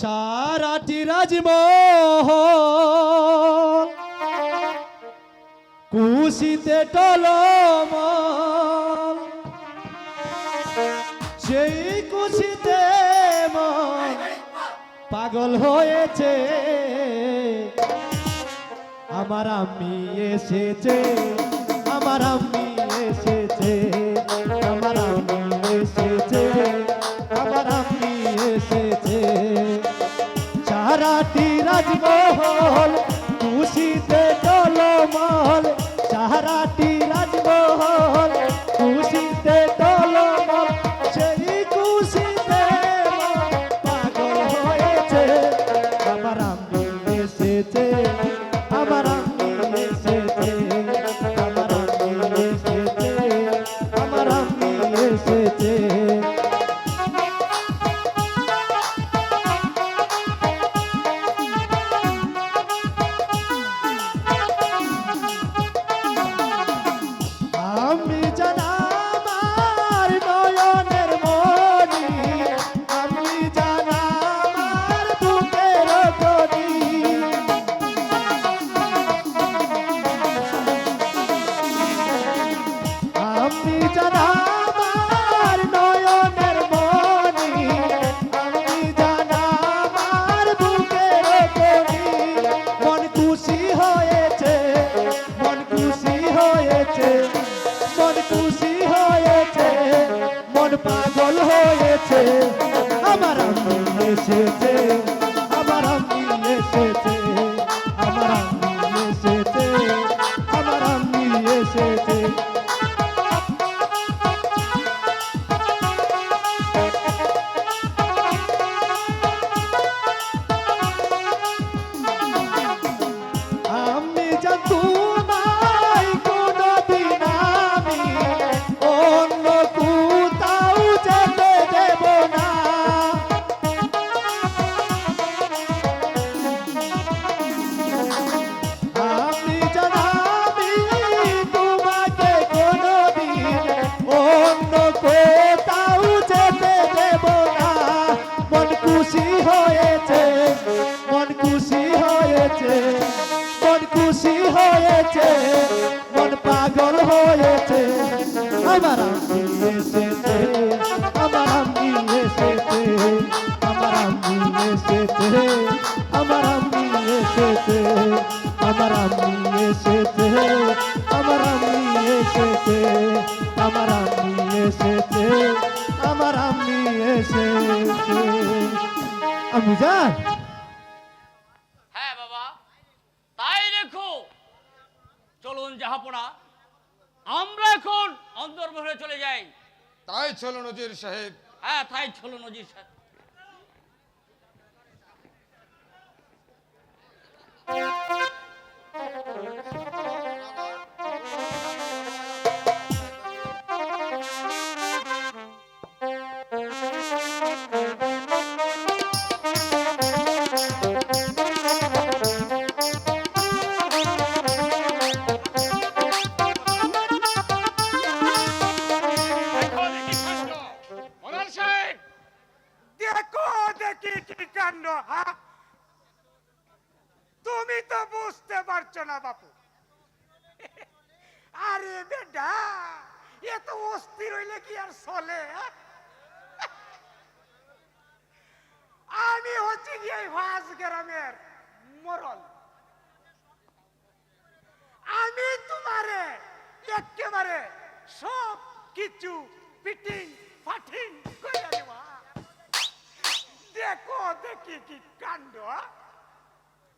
সারাটি রাজমহল। কুশিতে টলমল। সেই কুশিতে মন পাগল হয়েছে। আমার আমি এসেছে, আমার আমি এসেছে। মহল খুশিতে চলো মহল সারা পাগল হয়েছে আমার আনন্দ এসেছে। আমার আমি এসেছে আমার আমি এসেছে রেখো। চলুন জাহাপনা। আমরা এখন অন্তর্ভরে চলে যাই। তাই চলো নজির সাহেব। হ্যাঁ তাই চলো নজির সাহেব। দেখো দেখি কি কাণ্ড হ্যাঁ তুমি তো বুঝতে পারছ না বাপু। আরে বেটা, এ তো অস্থির হইলে কি আর চলে? আমি হচ্ছে কি এই গ্রামের মরল। আমি তোমারে একেবারে সব কিছু ফাটিং দেখি কি কাণ্ড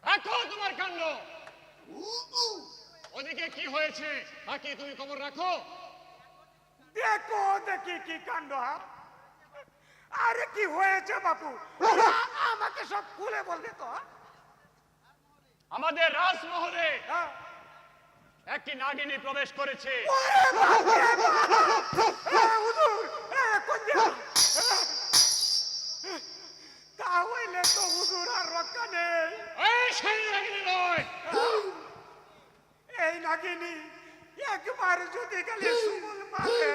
রাখো তোমার কাণ্ড। ওদিকে কি হয়েছে? বাকি তুমি খবর রাখো। দেখো দেখি কি কাণ্ড আরে কি হয়েছে বাপু? আমাকে সব খুলে বলবে তো আমাদের রাজমহলে হ্যাঁ? একটি নাগিনী প্রবেশ করেছে। আর যদি খালি সুমন মাকে